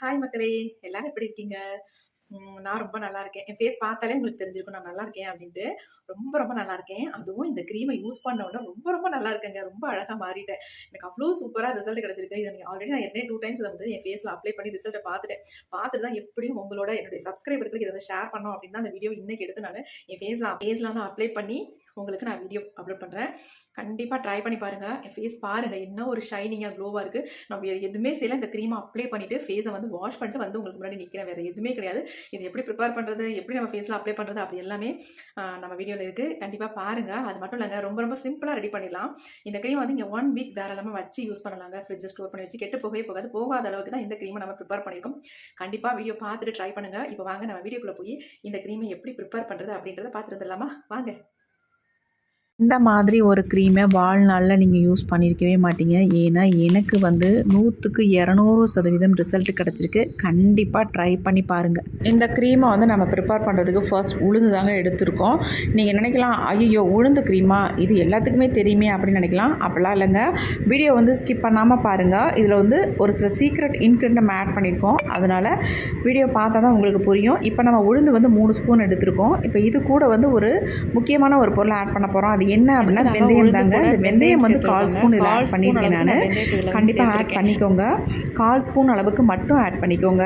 Hi மக்களே எல்லாரும் எப்படி இருக்கீங்க? நான் ரொம்ப நல்லா இருக்கேன். என் ஃபேஸ் பார்த்தாலே உங்களுக்கு தெரிஞ்சிருக்கும். நான் நல்லா இருக்கேன் அப்படின்ட்டு ரொம்ப ரொம்ப நல்லா இருக்கேன். அதுவும் இந்த க்ரீமை யூஸ் பண்ண உடனே ரொம்ப ரொம்ப நல்லா இருக்கேங்க. ரொம்ப அழகாக மாறிட்டேன். எனக்கு அவ்வளோ சூப்பராக ரிசல்ட் கிடச்சிருக்கு. இதை நீங்கள் ஆல்ரெடி நான் என்ன டூ டைம்ஸ் வந்து என் ஃபேஸில் அப்ளை பண்ணி ரிசல்ட்டை பார்த்துட்டேன். பார்த்துட்டு தான் எப்படியும் உங்களோட என்னுடைய சப்ஸ்கிரைபர்களுக்கு இதை வந்து ஷேர் பண்ணோம் அப்படின்னு தான் அந்த வீடியோ இன்னைக்கு எடுத்து நான் என் ஃபேஸில் ஃபேஸில் வந்து அப்ளை பண்ணி உங்களுக்கு நான் வீடியோ அப்லோட் பண்ணுறேன் கண்டிப்பாக ட்ரை பண்ணி பாருங்கள் என் ஃபேஸ் பாருங்கள் என்ன ஒரு ஷைனிங்காக க்ளோவாக இருக்குது நம்ம எதுவுமே செய்யல. இந்த க்ரீமை அப்ளை பண்ணிவிட்டு ஃபேஸை வந்து வாஷ் பண்ணிட்டு வந்து உங்களுக்கு முன்னாடி நிற்கிறேன் வேறு எதுவுமே கிடையாது. இது எப்படி ப்ரிப்பேர் பண்ணுறது எப்படி நம்ம ஃபேஸில் அப்ளை பண்ணுறது அப்படி எல்லாமே நம்ம வீடியோவில் இருக்குது கண்டிப்பாக பாருங்கள் அது மட்டும் இல்லைங்க ரொம்ப ரொம்ப சிம்பிளாக ரெடி பண்ணிடலாம். இந்த க்ரீம் வந்து இங்கே ஒன் வீக் தாராளமாக வச்சு யூஸ் பண்ணலாங்க. ஃப்ரிட்ஜை ஸ்டோர் பண்ணி வச்சு கெட்டு போகவே போகாது. போகாத அளவுக்கு தான் இந்த க்ரீமை நம்ம ப்ரிப்பேர் பண்ணியிருக்கோம். கண்டிப்பாக வீடியோ பார்த்துட்டு ட்ரை பண்ணுங்கள் இப்போ வாங்க நம்ம வீடியோக்குள்ளே போய் இந்த க்ரீமை எப்படி ப்ரிப்பேர் பண்ணுறது அப்படின்றத பார்த்துட்டு இல்லாமல் வாங்க. இந்த மாதிரி ஒரு க்ரீமை வாழ்நாளில் நீங்கள் யூஸ் பண்ணியிருக்கவே மாட்டீங்க. ஏன்னா எனக்கு வந்து நூற்றுக்கு இரநூறு சதவீதம் ரிசல்ட் கிடச்சிருக்கு. கண்டிப்பாக ட்ரை பண்ணி பாருங்கள் இந்த க்ரீமை வந்து நம்ம ப்ரிப்பேர் பண்ணுறதுக்கு ஃபர்ஸ்ட் உளுந்து தாங்க எடுத்திருக்கோம். நீங்கள் நினைக்கலாம் ஐயோ உளுந்து க்ரீமா இது எல்லாத்துக்குமே தெரியுமே அப்படின்னு நினைக்கலாம். அப்படிலாம் இல்லைங்க. வீடியோ வந்து ஸ்கிப் பண்ணாமல் பாருங்கள் இதில் வந்து ஒரு சில சீக்ரெட் இன்க்ரீடியன்ட் நம்ம ஆட் பண்ணியிருக்கோம் அதனால் வீடியோ பார்த்தா தான் உங்களுக்கு புரியும். இப்போ நம்ம உளுந்து வந்து மூணு ஸ்பூன் எடுத்திருக்கோம். இப்போ இது கூட வந்து ஒரு முக்கியமான ஒரு பொருளை ஆட் பண்ண போகிறோம் அது என்ன அப்படின்னா வெந்தயம் தாங்க. இந்த வெந்தயம் வந்து கால் ஸ்பூன் இதில் ஆட் பண்ணியிருக்கேன் நான் கண்டிப்பாக ஆட். பண்ணிக்கோங்க. கால் ஸ்பூன் அளவுக்கு மட்டும் ஆட் பண்ணிக்கோங்க.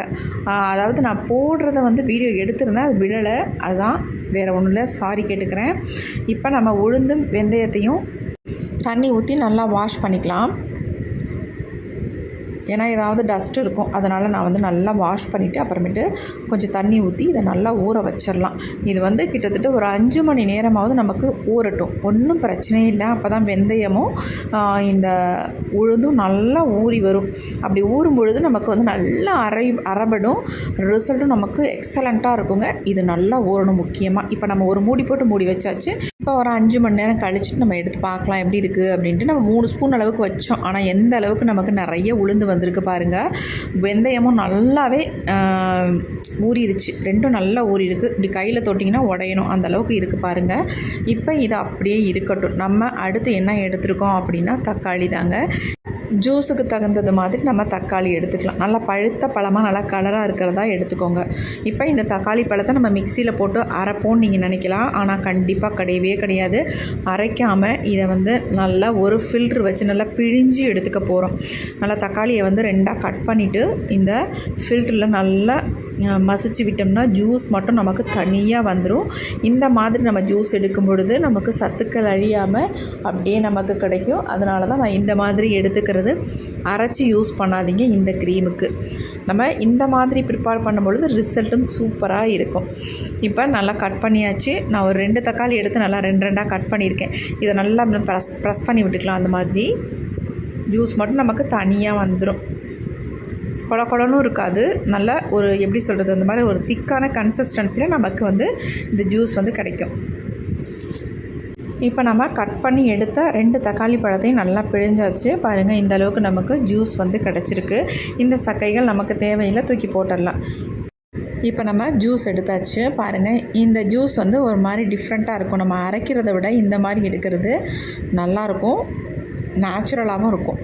அதாவது நான் போடுறத வந்து வீடியோ எடுத்திருந்தேன். அது விழலை. அதுதான் வேறு ஒன்றும் இல்லை. சாரி கேட்டுக்கிறேன். இப்போ நம்ம உளுந்தும் வெந்தயத்தையும் தண்ணி ஊற்றி நல்லா வாஷ் பண்ணிக்கலாம். ஏன்னா ஏதாவது டஸ்ட் இருக்கும். அதனால் நான் வந்து நல்லா வாஷ் பண்ணிவிட்டு அப்புறமேட்டு கொஞ்சம் தண்ணி ஊற்றி இதை நல்லா ஊற வச்சிடலாம். இது வந்து கிட்டத்தட்ட ஒரு அஞ்சு மணி நேரமாவது நமக்கு ஊறட்டும். ஒன்றும் பிரச்சனையே இல்லை. அப்போ தான் வெந்தயமும் இந்த உழுதும் நல்லா ஊறி வரும். அப்படி ஊறும் பொழுது நமக்கு வந்து நல்லா அரை அரைபடும் ரிசல்ட்டும் நமக்கு எக்ஸலண்ட்டாக இருக்குங்க. இது நல்லா ஊறணும் முக்கியமாக இப்போ நம்ம ஒரு மூடி போட்டு மூடி வச்சாச்சு. இப்போ ஒரு அஞ்சு மணி நேரம் கழிச்சுட்டு நம்ம எடுத்து பார்க்கலாம். எப்படி இருக்குது அப்படின்ட்டு நம்ம மூணு ஸ்பூன் அளவுக்கு வச்சோம். ஆனால் எந்த அளவுக்கு நமக்கு நிறைய உளுந்து வந்திருக்கு பாருங்கள் வெந்தயமும் நல்லாவே ஊறிடுச்சு ரெண்டும் நல்லா ஊறிருக்கு. இப்படி கையில் தொட்டிங்கன்னா உடையணும். அந்த அளவுக்கு இருக்குது பாருங்கள் இப்போ இது அப்படியே இருக்கட்டும். நம்ம அடுத்து என்ன எடுத்திருக்கோம் அப்படின்னா தக்காளி தாங்க. ஜூஸுக்கு தகுந்தது மாதிரி நம்ம தக்காளி எடுத்துக்கலாம். நல்லா பழுத்த பழமாக நல்லா கலராக இருக்கிறதா எடுத்துக்கோங்க. இப்போ இந்த தக்காளி பழத்தை நம்ம மிக்சியில் போட்டு அரைப்போம்னு நீங்கள் நினைக்கலாம். ஆனால் கண்டிப்பாக கிடையவே கிடையாது. அரைக்காமல் இதை வந்து நல்லா ஒரு ஃபில்ட்ரு வச்சு நல்லா பிழிஞ்சு எடுத்துக்க போகிறோம் நல்லா தக்காளியை வந்து ரெண்டாக கட் பண்ணிவிட்டு இந்த ஃபில்டரில் நல்லா மசிச்சு விட்டோம்னா ஜூஸ் மட்டும் நமக்கு தனியாக வந்துடும் இந்த மாதிரி நம்ம ஜூஸ் எடுக்கும் பொழுது நமக்கு சத்துக்கள் அழியாமல் அப்படியே நமக்கு கிடைக்கும். அதனால தான் நான் இந்த மாதிரி எடுத்துக்கிறது. அரைச்சி யூஸ் பண்ணாதீங்க இந்த க்ரீமுக்கு நம்ம இந்த மாதிரி ப்ரிப்பேர் பண்ணும் பொழுது ரிசல்ட்டும் சூப்பராக இருக்கும். இப்போ நல்லா கட் பண்ணியாச்சு. நான் ஒரு ரெண்டு தக்காளி எடுத்து நல்லா ரெண்டு ரெண்டாக கட் பண்ணியிருக்கேன். இதை நல்லா ப்ரெஸ் ப்ரெஸ் பண்ணி விட்டுக்கலாம். அந்த மாதிரி ஜூஸ் மட்டும் நமக்கு தனியாக வந்துடும் கொல கொலனும் இருக்காது. நல்ல ஒரு எப்படி சொல்கிறது அந்த மாதிரி ஒரு திக்கான கன்சிஸ்டன்சியில் நமக்கு வந்து இந்த ஜூஸ் வந்து கிடைக்கும். இப்போ நம்ம கட் பண்ணி எடுத்த ரெண்டு தக்காளி பழத்தையும் நல்லா பிழிஞ்சாச்சு. பாருங்கள் இந்த அளவுக்கு நமக்கு ஜூஸ் வந்து கிடச்சிருக்கு. இந்த சக்கைகள் நமக்கு தேவையில்லை தூக்கி போட்டுடலாம். இப்போ நம்ம ஜூஸ் எடுத்தாச்சு. பாருங்கள் இந்த ஜூஸ் வந்து ஒரு மாதிரி டிஃப்ரெண்ட்டாக இருக்கும். நம்ம அரைக்கிறத விட இந்த மாதிரி எடுக்கிறது நல்லாயிருக்கும் நேச்சுரலாகவும் இருக்கும்.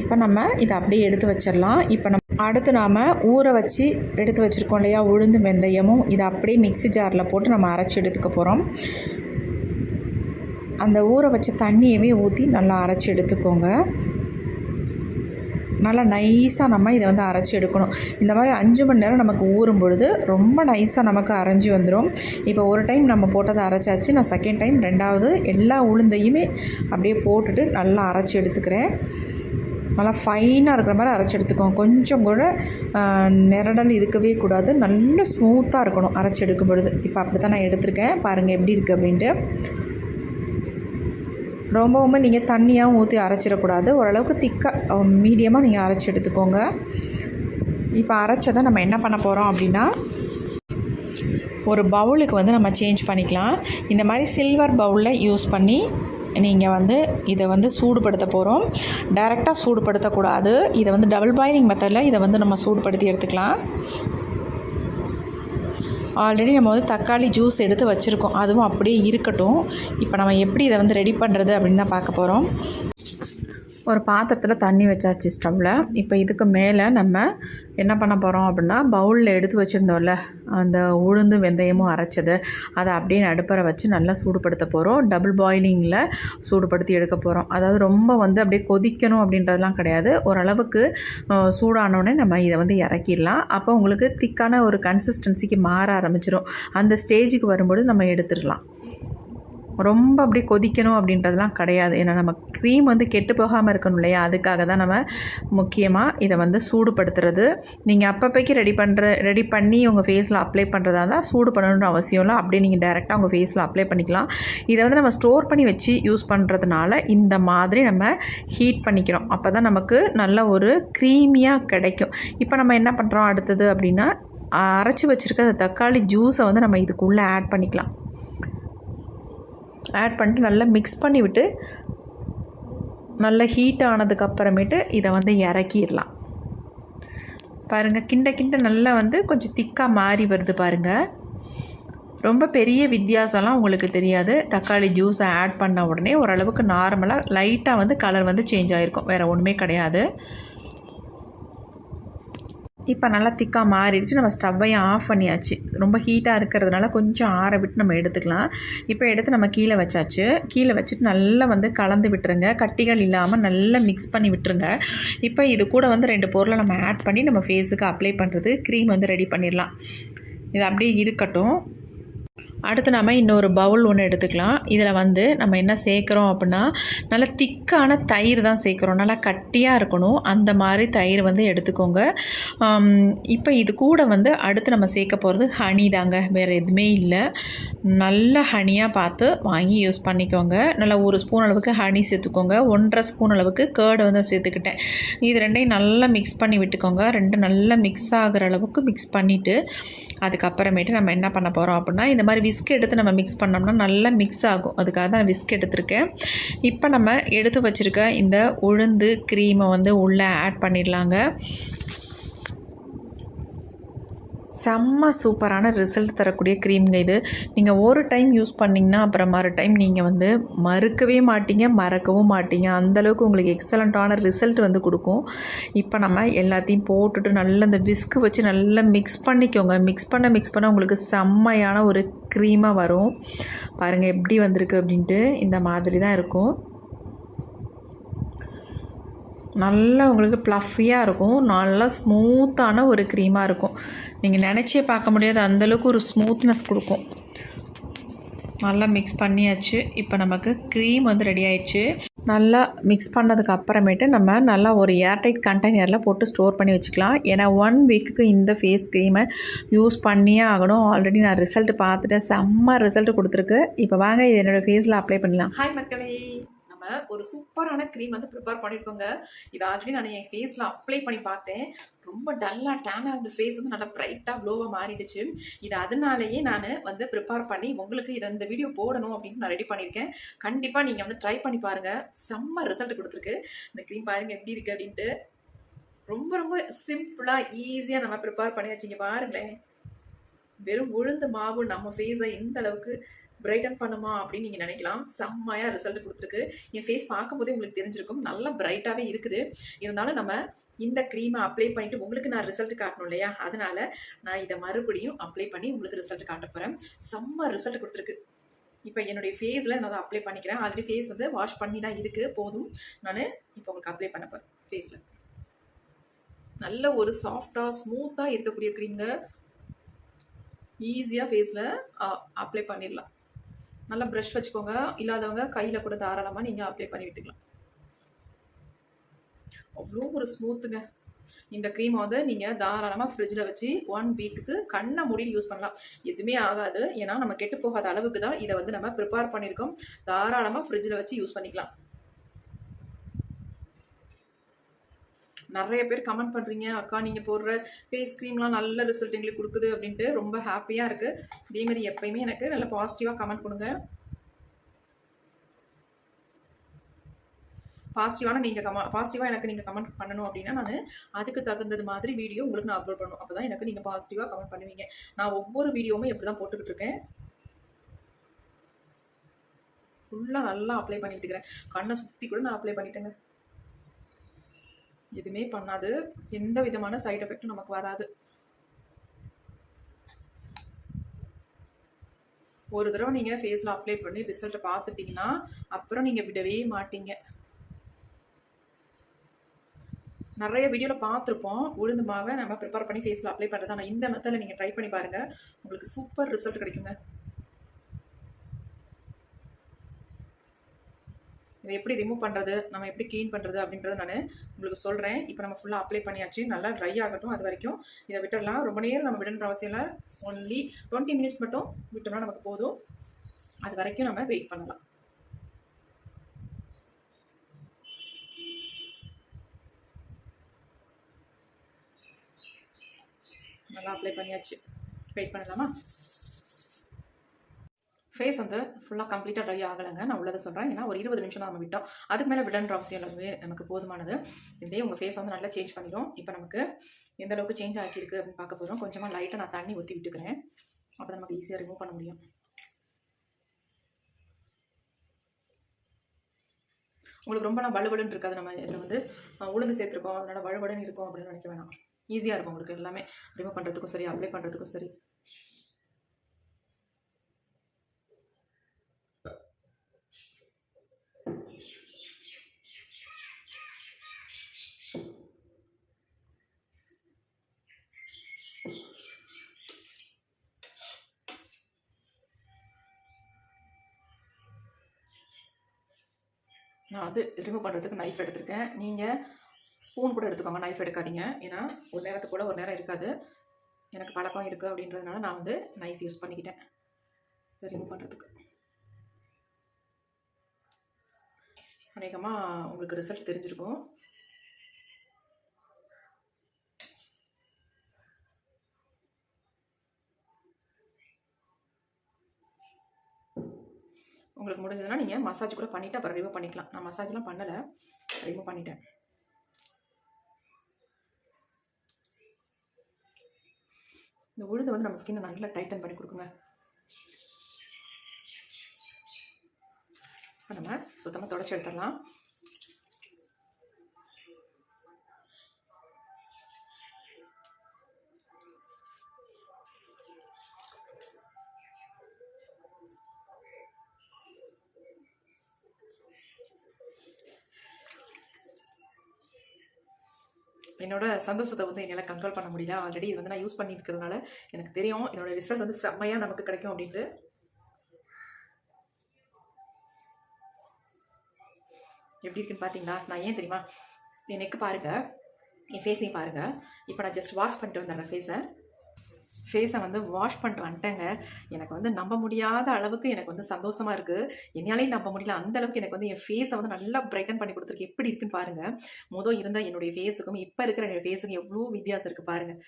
இப்போ நம்ம இதை அப்படியே எடுத்து வச்சிடலாம். இப்போ நம்ம அடுத்து நாம் ஊற வச்சு எடுத்து வச்சுருக்கோம் இல்லையா? உளுந்து வெந்தயமும் இதை அப்படியே மிக்ஸி ஜாரில் போட்டு நம்ம அரைச்சி எடுத்துக்க போகிறோம் அந்த ஊற வச்ச தண்ணியவே ஊற்றி நல்லா அரைச்சி எடுத்துக்கோங்க. நல்லா நைஸாக நம்ம இதை வந்து அரைச்சி எடுக்கணும். இந்த மாதிரி அஞ்சு மணி நேரம் நமக்கு ஊறும் பொழுது ரொம்ப நைஸாக நமக்கு அரைஞ்சி வந்துடும் இப்போ ஒரு டைம் நம்ம போட்டதை அரைச்சாச்சு. நான் செகண்ட் டைம் ரெண்டாவது எல்லா உளுந்தையுமே அப்படியே போட்டுட்டு நல்லா அரைச்சி எடுத்துக்கிறேன். நல்லா ஃபைனாக இருக்கிற மாதிரி அரைச்சி எடுத்துக்கோங்க. கொஞ்சம் கூட நிரடல் இருக்கவே கூடாது. நல்ல ஸ்மூத்தாக இருக்கணும் அரைச்சி எடுக்கும் பொழுது. இப்போ அப்படி தான் நான் எடுத்திருக்கேன். பாருங்கள் எப்படி இருக்குது அப்படின்ட்டு. ரொம்பவுமே நீங்கள் தண்ணியாகவும் ஊற்றி அரைச்சிடக்கூடாது. ஓரளவுக்கு திக்காக மீடியமாக நீங்கள் அரைச்சி எடுத்துக்கோங்க. இப்போ அரைச்சதை நம்ம என்ன பண்ண போகிறோம் அப்படின்னா ஒரு பவுலுக்கு வந்து நம்ம சேஞ்ச் பண்ணிக்கலாம். இந்த மாதிரி சில்வர் பவுலில் யூஸ் பண்ணி நீங்கள் வந்து இதை வந்து சூடுபடுத்த போகிறோம் டைரெக்டாக சூடுபடுத்தக்கூடாது இதை வந்து டபுள் பாயிலிங் மெத்தடில் இதை வந்து நம்ம சூடுபடுத்தி எடுத்துக்கலாம். ஆல்ரெடி நம்ம வந்து தக்காளி ஜூஸ் எடுத்து வச்சுருக்கோம். அதுவும் அப்படியே இருக்கட்டும். இப்போ நம்ம எப்படி இதை வந்து ரெடி பண்ணுறது அப்படின்னு தான் பார்க்க போகிறோம் ஒரு பாத்திரத்தில் தண்ணி வச்சாச்சு ஸ்டவ்வில் இப்போ இதுக்கு மேலே நம்ம என்ன பண்ண போகிறோம் அப்படின்னா பவுலில் எடுத்து வச்சுருந்தோம்ல அந்த உளுந்து வெந்தயமும் அரைச்சது. அதை அப்படியே நடுப்பற வச்சு நல்லா சூடுபடுத்த போகிறோம் டபுள் பாயிலிங்கில் சூடுபடுத்தி எடுக்க போகிறோம் அதாவது ரொம்ப வந்து அப்படியே கொதிக்கணும் அப்படின்றதெல்லாம் கிடையாது. ஓரளவுக்கு சூடானோடனே நம்ம இதை வந்து இறக்கிடலாம். அப்போ உங்களுக்கு திக்கான ஒரு கன்சிஸ்டன்சிக்கு மாற ஆரம்பிச்சிடும் அந்த ஸ்டேஜுக்கு வரும்பொழுது நம்ம எடுத்துடலாம். ரொம்ப அப்படியே கொதிக்கணும் அப்படின்றதுலாம் கிடையாது. ஏன்னா நம்ம க்ரீம் வந்து கெட்டு போகாமல் இருக்கணும் இல்லையா? அதுக்காக தான் நம்ம முக்கியமாக இதை வந்து சூடுபடுத்துறது. நீங்கள் அப்பப்போக்கி ரெடி பண்ணுற ரெடி பண்ணி உங்கள் ஃபேஸில் அப்ளை பண்ணுறதா தான் சூடு பண்ணணுன்ற அவசியம் இல்லை. அப்படியே நீங்கள் டேரெக்டாக உங்கள் ஃபேஸில் அப்ளை பண்ணிக்கலாம். இதை வந்து நம்ம ஸ்டோர் பண்ணி வச்சு யூஸ் பண்ணுறதுனால இந்த மாதிரி நம்ம ஹீட் பண்ணிக்கிறோம். அப்போ தான் நமக்கு நல்ல ஒரு க்ரீமியாக கிடைக்கும். இப்போ நம்ம என்ன பண்ணுறோம் அடுத்தது அப்படின்னா அரைச்சி வச்சுருக்க அந்த தக்காளி ஜூஸை வந்து நம்ம இதுக்குள்ளே ஆட் பண்ணிக்கலாம். ஆட் பண்ணிட்டு நல்லா மிக்ஸ் பண்ணிவிட்டு நல்லா ஹீட் ஆனதுக்கு அப்புறமேட்டு இதை வந்து இறக்கிடலாம். பாருங்கள் கிண்ட கிண்ட நல்லா வந்து கொஞ்சம் திக்காக மாறி வருது பாருங்கள் ரொம்ப பெரிய வித்தியாசம்லாம் உங்களுக்கு தெரியாது. தக்காளி ஜூஸை ஆட் பண்ண உடனே ஓரளவுக்கு நார்மலாக லைட்டாக வந்து கலர் வந்து சேஞ்ச் ஆகிருக்கும் வேறு ஒன்றுமே கிடையாது. இப்போ நல்லா திக்காக மாறிடுச்சு. நம்ம ஸ்டவ்வையும் ஆஃப் பண்ணியாச்சு. ரொம்ப ஹீட்டாக இருக்கிறதுனால கொஞ்சம் ஆற விட்டு நம்ம எடுத்துக்கலாம். இப்போ எடுத்து நம்ம கீழே வச்சாச்சு. கீழே வச்சுட்டு நல்லா வந்து கலந்து விட்டுருங்க. கட்டிகள் இல்லாமல் நல்லா மிக்ஸ் பண்ணி விட்டுருங்க. இப்போ இது கூட வந்து ரெண்டு பொருளை நம்ம ஆட் பண்ணி நம்ம ஃபேஸுக்கு அப்ளை பண்ணுறது க்ரீம் வந்து ரெடி பண்ணிடலாம். இது அப்படியே இருக்கட்டும். அடுத்து நம்ம இன்னொரு பவுல் ஒன்று எடுத்துக்கலாம். இதில் வந்து நம்ம என்ன சேர்க்குறோம் அப்படின்னா நல்லா திக்கான தயிர் தான் சேர்க்குறோம். நல்லா கட்டியாக இருக்கணும். அந்த மாதிரி தயிர் வந்து எடுத்துக்கோங்க. இப்போ இது கூட வந்து அடுத்து நம்ம சேர்க்க போகிறது ஹனி தாங்க. வேறு எதுவுமே இல்லை. நல்ல ஹனியாக பார்த்து வாங்கி யூஸ் பண்ணிக்கோங்க. நல்லா ஒரு ஸ்பூன் அளவுக்கு ஹனி சேர்த்துக்கோங்க. ஒன்றரை ஸ்பூன் அளவுக்கு கேர்டு வந்து சேர்த்துக்கிட்டேன். இது ரெண்டையும் நல்லா மிக்ஸ் பண்ணி விட்டுக்கோங்க. ரெண்டும் நல்லா மிக்ஸ் ஆகுற அளவுக்கு மிக்ஸ் பண்ணிவிட்டு அதுக்கப்புறமேட்டு நம்ம என்ன பண்ண போகிறோம் அப்படின்னா இந்த மாதிரி மாதிரி விஸ்க் எடுத்து நம்ம மிக்ஸ் பண்ணோம்னா நல்லா மிக்ஸ் ஆகும். அதுக்காக தான் விஸ்க் எடுத்திருக்கேன். இப்போ நம்ம எடுத்து வச்சுருக்க இந்த உளுந்து க்ரீமை வந்து உள்ளே ஆட் பண்ணிடலாங்க. செம்ம சூப்பரான ரிசல்ட் தரக்கூடிய க்ரீம்ங்க இது. நீங்கள் ஒரு டைம் யூஸ் பண்ணிங்கன்னா அப்புறம் மறு டைம் நீங்கள் வந்து மறுக்கவே மாட்டீங்க மறக்கவும் மாட்டீங்க. அந்தளவுக்கு உங்களுக்கு எக்ஸலண்ட்டான ரிசல்ட் வந்து கொடுக்கும். இப்போ நம்ம எல்லாத்தையும் போட்டுட்டு நல்லா இந்த விஸ்க்கு வச்சு நல்லா மிக்ஸ் பண்ணிக்கோங்க. மிக்ஸ் பண்ண மிக்ஸ் பண்ண உங்களுக்கு செம்மையான ஒரு க்ரீமாக வரும். பாருங்கள் எப்படி வந்திருக்கு அப்படின்ட்டு இந்த மாதிரி தான் இருக்கும். நல்லா உங்களுக்கு ப்ளஃபியாக இருக்கும். நல்லா ஸ்மூத்தான ஒரு க்ரீமாக இருக்கும். நீங்கள் நினச்சே பார்க்க முடியாத. அந்தளவுக்கு ஒரு ஸ்மூத்னஸ் கொடுக்கும். நல்லா மிக்ஸ் பண்ணியாச்சு. இப்போ நமக்கு க்ரீம் வந்து ரெடி ஆயிடுச்சு. நல்லா மிக்ஸ் பண்ணதுக்கு அப்புறமேட்டு நம்ம நல்லா ஒரு ஏர்டைட் கண்டெய்னரில் போட்டு ஸ்டோர் பண்ணி வச்சுக்கலாம். ஏன்னா ஒன் வீக்குக்கு இந்த ஃபேஸ் க்ரீமை யூஸ் பண்ணியே ஆகணும். ஆல்ரெடி நான் ரிசல்ட் பார்த்துட்டேன். செம்ம ரிசல்ட் கொடுத்துருக்கு. இப்போ வாங்க இது என்னோடய ஃபேஸில் அப்ளை பண்ணலாம். ஹாய் மக்களே. நம்ம ஒரு சூப்பரான க்ரீம் வந்து ப்ரிப்பேர் பண்ணியிருக்கோங்க இது ஆல்ரெடி நான் என் ஃபேஸில் அப்ளை பண்ணி பார்த்தேன். ரொம்ப டல்லாக டேனாக இருந்த ஃபேஸ் வந்து நல்லா ப்ரைட்டாக க்ளோவாக மாறிடுச்சு. இது அதனாலேயே நான் வந்து ப்ரிப்பேர் பண்ணி உங்களுக்கு இதை இந்த வீடியோ போடணும் அப்படின்னு நான் ரெடி பண்ணியிருக்கேன் கண்டிப்பாக நீங்கள் வந்து ட்ரை பண்ணி பாருங்கள் செம்ம ரிசல்ட் கொடுத்துருக்கு. இந்த க்ரீம் பாருங்கள் எப்படி இருக்குது அப்படின்ட்டு. ரொம்ப ரொம்ப சிம்பிளாக ஈஸியாக நம்ம ப்ரிப்பேர் பண்ணி வச்சிங்க பாருங்களேன். வெறும் உளுந்து மாவு நம்ம ஃபேஸை எந்த அளவுக்கு பிரைட்டன் பண்ணுமா அப்படின்னு நீங்கள் நினைக்கலாம். செம்மையாக ரிசல்ட் கொடுத்துருக்கு. என் ஃபேஸ் பார்க்கும்போதே உங்களுக்கு தெரிஞ்சிருக்கும். நல்லா பிரைட்டாகவே இருக்குது. இருந்தாலும் நம்ம இந்த க்ரீமை அப்ளை பண்ணிட்டு உங்களுக்கு நான் ரிசல்ட் காட்டணும் இல்லையா? அதனால நான் இதை மறுபடியும் அப்ளை பண்ணி உங்களுக்கு ரிசல்ட் காட்ட போகிறேன் செம்ம ரிசல்ட் கொடுத்துருக்கு. இப்போ என்னுடைய ஃபேஸில் நான் அதை அப்ளை பண்ணிக்கிறேன். ஆல்ரெடி ஃபேஸ் வந்து வாஷ் பண்ணி தான் இருக்குது போதும். நான் இப்போ உங்களுக்கு அப்ளை பண்ண போகிறேன் ஃபேஸில் நல்ல ஒரு சாஃப்டாக ஸ்மூத்தாக இருக்கக்கூடிய க்ரீம்ங்க ஈஸியாக ஃபேஸில் அப்ளை பண்ணிடலாம். நல்லா ப்ரஷ் வச்சுக்கோங்க. இல்லாதவங்க கையில் கூட தாராளமாக நீங்கள் அப்ளை பண்ணி விட்டுக்கலாம். அவ்வளோ ஒரு ஸ்மூத்துங்க இந்த க்ரீமை வந்து நீங்கள் தாராளமாக ஃப்ரிட்ஜில் வச்சு ஒன் வீக்குக்கு கண்ணை மூடிட்டு யூஸ் பண்ணலாம். எதுவுமே ஆகாது. ஏன்னா நம்ம கெட்டு போகாத அளவுக்கு தான் இதை வந்து நம்ம ப்ரிப்பேர் பண்ணியிருக்கோம். தாராளமாக ஃப்ரிட்ஜில் வச்சு யூஸ் பண்ணிக்கலாம். நிறைய பேர் கமெண்ட் பண்ணுறீங்க அக்கா நீங்கள் போடுற ஃபேஸ் க்ரீம்லாம் நல்ல ரிசல்ட் எங்களுக்கு கொடுக்குது அப்படின்ட்டு ரொம்ப ஹாப்பியாக இருக்குது இதேமாதிரி எப்பயுமே எனக்கு நல்ல பாசிட்டிவாக கமெண்ட் கொடுங்க. பாசிட்டிவான நீங்கள் கம பாசிட்டிவாக எனக்கு நீங்கள் கமெண்ட் பண்ணணும் அப்படின்னா நான் அதுக்கு தகுந்தது மாதிரி வீடியோ உங்களுக்கு நான் அப்லோட் பண்ணணும். அப்போ தான் எனக்கு நீங்கள் பாசிட்டிவாக கமெண்ட் பண்ணுவீங்க. நான் ஒவ்வொரு வீடியோவுமே எப்படி தான் போட்டுக்கிட்டு இருக்கேன். ஃபுல்லாக நல்லா அப்ளை பண்ணிட்டு இருக்கிறேன். கண்ணை சுற்றி கூட நான் அப்ளை பண்ணிட்டேங்க. எதுவுமே பண்ணாது. எந்த விதமான சைட் எஃபெக்ட்டும் நமக்கு வராது. ஒரு தடவை நீங்கள் ஃபேஸில் அப்ளை பண்ணி ரிசல்ட்டை பார்த்துட்டீங்கன்னா அப்புறம் நீங்கள் விடவே மாட்டீங்க. நிறைய வீடியோவில் பார்த்துருப்போம். உளுந்து மாவை நம்ம ப்ரிப்பேர் பண்ணி ஃபேஸில் அப்ளை பண்ணுறது ஆனால் இந்த மெத்தடில் நீங்கள் ட்ரை பண்ணி பாருங்கள் உங்களுக்கு சூப்பர் ரிசல்ட் கிடைக்குங்க. இதை எப்படி ரிமூவ் பண்ணுறது நம்ம எப்படி க்ளீன் பண்ணுறது அப்படின்றத நான் உங்களுக்கு சொல்கிறேன் இப்போ நம்ம ஃபுல்லாக அப்ளை பண்ணியாச்சு. நல்லா ட்ரை ஆகட்டும் அது வரைக்கும். இதை விட்டுடலாம். ரொம்ப நேரம் நம்ம விடணுன்ற அவசியம் இல்லை. ஒன்லி டுவெண்ட்டி மினிட்ஸ் மட்டும் விட்டோம்னா நமக்கு போதும். அது வரைக்கும் நம்ம வெயிட் பண்ணலாம். நல்லா அப்ளை பண்ணியாச்சு. வெயிட் பண்ணலாமா? ஃபேஸ் வந்து ஃபுல்லாக கம்ப்ளீட்டாக ட்ரை ஆகலைங்க. நான் உள்ளதை சொல்கிறேன் ஏன்னா ஒரு இருபது நிமிஷம் தான் நம்ம விட்டோம். அதுக்கு மேலே விடன்ற அவசியம் எல்லாமே நமக்கு போதுமானது. இதே உங்கள் ஃபேஸ் வந்து நல்லா சேஞ்ச் பண்ணிடும் இப்போ நமக்கு எந்த அளவுக்கு சேஞ்ச் ஆகியிருக்கு அப்படின்னு பார்க்க போகிறோம் கொஞ்சமாக லைட்டாக நான் தண்ணி ஊற்றி விட்டுக்கிறேன். அப்போ நமக்கு ஈஸியாக ரிமூவ் பண்ண முடியும். உங்களுக்கு ரொம்ப நான் வலுவலுன்னு இருக்காது. நம்ம இதில் வந்து உளுந்து சேர்த்துருக்கோம். அதனால் வலுவலுன்னு இருக்கும் அப்படின்னு நினைக்க வேணாம். ஈஸியாக இருக்கும் உங்களுக்கு எல்லாமே. ரிமூவ் பண்ணுறதுக்கும் சரி அப்ளை பண்ணுறதுக்கும் சரி. நான் வந்து ரிமூவ் பண்ணுறதுக்கு நைஃப் எடுத்திருக்கேன். நீங்கள் ஸ்பூன் கூட எடுத்துக்கோங்க நைஃப் எடுக்காதீங்க. ஏன்னா ஒரு நேரத்துக்கு கூட ஒரு நேரம் இருக்காது. எனக்கு பழக்கம் இருக்குது அப்படின்றதுனால நான் வந்து நைஃப் யூஸ் பண்ணிக்கிட்டேன். ரிமூவ் பண்ணுறதுக்கு அநேகமாக உங்களுக்கு ரிசல்ட் தெரிஞ்சிருக்கும். உங்களுக்கு முடிஞ்சதுன்னா நீங்கள் மசாஜ் கூட பண்ணிவிட்டு அப்புறம் ரிமூவ் பண்ணிக்கலாம். நான் மசாஜ்லாம் பண்ணலை. ரிமூவ் பண்ணிட்டேன். இந்த உழுது வந்து நம்ம ஸ்கின்னை நல்லா டைட்டன் பண்ணி கொடுக்குங்க. நம்ம சுத்தமாக தொடச்சி எடுத்துடலாம். என்னோட சந்தோஷத்தை வந்து என்னால் கண்ட்ரோல் பண்ண முடியல. ஆல்ரெடி இது வந்து நான் யூஸ் பண்ணியிருக்கிறதுனால எனக்கு தெரியும். என்னோட ரிசல்ட் வந்து செம்மையாக நமக்கு கிடைக்கும் அப்படின்ட்டு. எப்படி இருக்குன்னு பார்த்தீங்களா நான் ஏன் தெரியுமா? என் நெக்கு பாருங்கள் என் ஃபேஸையும் பாருங்கள் இப்போ நான் ஜஸ்ட் வாஷ் பண்ணிட்டு வந்துடுறேன் ஃபேஸை ஃபேஸை வந்து வாஷ் பண்ணிட்டு வந்துட்டேங்க. எனக்கு வந்து நம்ப முடியாத அளவுக்கு எனக்கு வந்து சந்தோஷமாக இருக்குது என்னாலையும் நம்ப முடியல. அந்த அளவுக்கு எனக்கு வந்து என் ஃபேஸை வந்து நல்லா பிரைட்டன் பண்ணி கொடுத்துருக்கு. எப்படி இருக்குன்னு பாருங்கள் மொதல் இருந்த என்னுடைய ஃபேஸுக்கும் இப்போ இருக்கிற என்னுடைய ஃபேஸுக்கும் எவ்வளோ வித்தியாசம் இருக்குது பாருங்கள்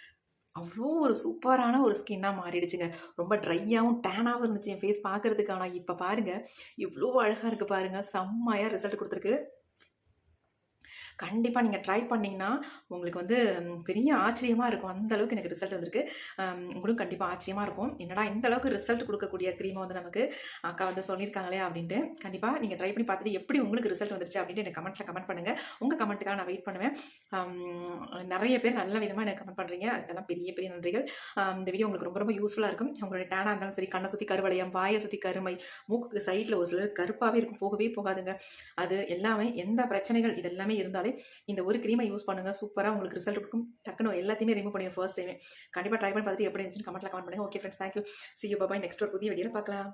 அவ்வளோ ஒரு சூப்பரான ஒரு ஸ்கின்னாக மாறிடுச்சுங்க. ரொம்ப ட்ரையாகவும் டேனாகவும் இருந்துச்சு என் ஃபேஸ் பார்க்கறதுக்கு. ஆனால் இப்போ பாருங்கள் இவ்வளோ அழகாக இருக்குது பாருங்கள் செம்மையாக ரிசல்ட் கொடுத்துருக்கு. கண்டிப்பாக நீங்கள் ட்ரை பண்ணிங்கன்னா உங்களுக்கு வந்து பெரிய ஆச்சரியமாக இருக்கும். அந்தளவுக்கு எனக்கு ரிசல்ட் வந்திருக்கு. ஆம், உங்களுக்கும் கண்டிப்பாக ஆச்சரியமாக இருக்கும். என்னடா இந்த அளவுக்கு ரிசல்ட் கொடுக்கக்கூடிய க்ரீமை வந்து நமக்கு அக்கா வந்து சொல்லியிருக்காங்களே அப்படின்ட்டு கண்டிப்பாக நீங்கள் ட்ரை பண்ணி பார்த்துட்டு எப்படி உங்களுக்கு ரிசல்ட் வந்துருச்சு அப்படின்ட்டு எனக்கு கமெண்ட்டில் கமெண்ட் பண்ணுங்கள் உங்கள் கமெண்ட்டுக்காக நான் வெயிட் பண்ணுவேன். நிறைய பேர் நல்ல விதமாக எனக்கு கமெண்ட் பண்ணுறீங்க அதுக்கெல்லாம் பெரிய பெரிய நன்றிகள். இந்த வீடியோ உங்களுக்கு ரொம்ப ரொம்ப யூஸ்ஃபுல்லாக இருக்கும். உங்களுடைய டேனாக இருந்தாலும் சரி கண்ணை சுற்றி கருவளையம் பாயை சுற்றி கருமை மூக்குக்கு சைடில் ஒரு சிலர் கருப்பாகவே இருக்கும். போகவே போகாதுங்க. அது எல்லாமே எந்த பிரச்சனைகள் இதெல்லாமே இருந்தாலே இந்த ஒரு க்ரீமை யூஸ் பண்ணுங்கள் சூப்பராக உங்களுக்கு ரிசல்ட் இருக்கும் டக்குனு எல்லாத்தையுமே ரிமூவ் பண்ணி ஃபர்ஸ்ட் டைமே கண்டிப்பாக ட்ரை பண்ணி பார்த்துட்டு எப்படி இருந்துச்சுன்னு கமெண்ட்டில் கமெண்ட் பண்ணுங்கள் okay friends thank you see you bye bye next ஒரு புதிய வீடியோவில் பார்க்கலாம்.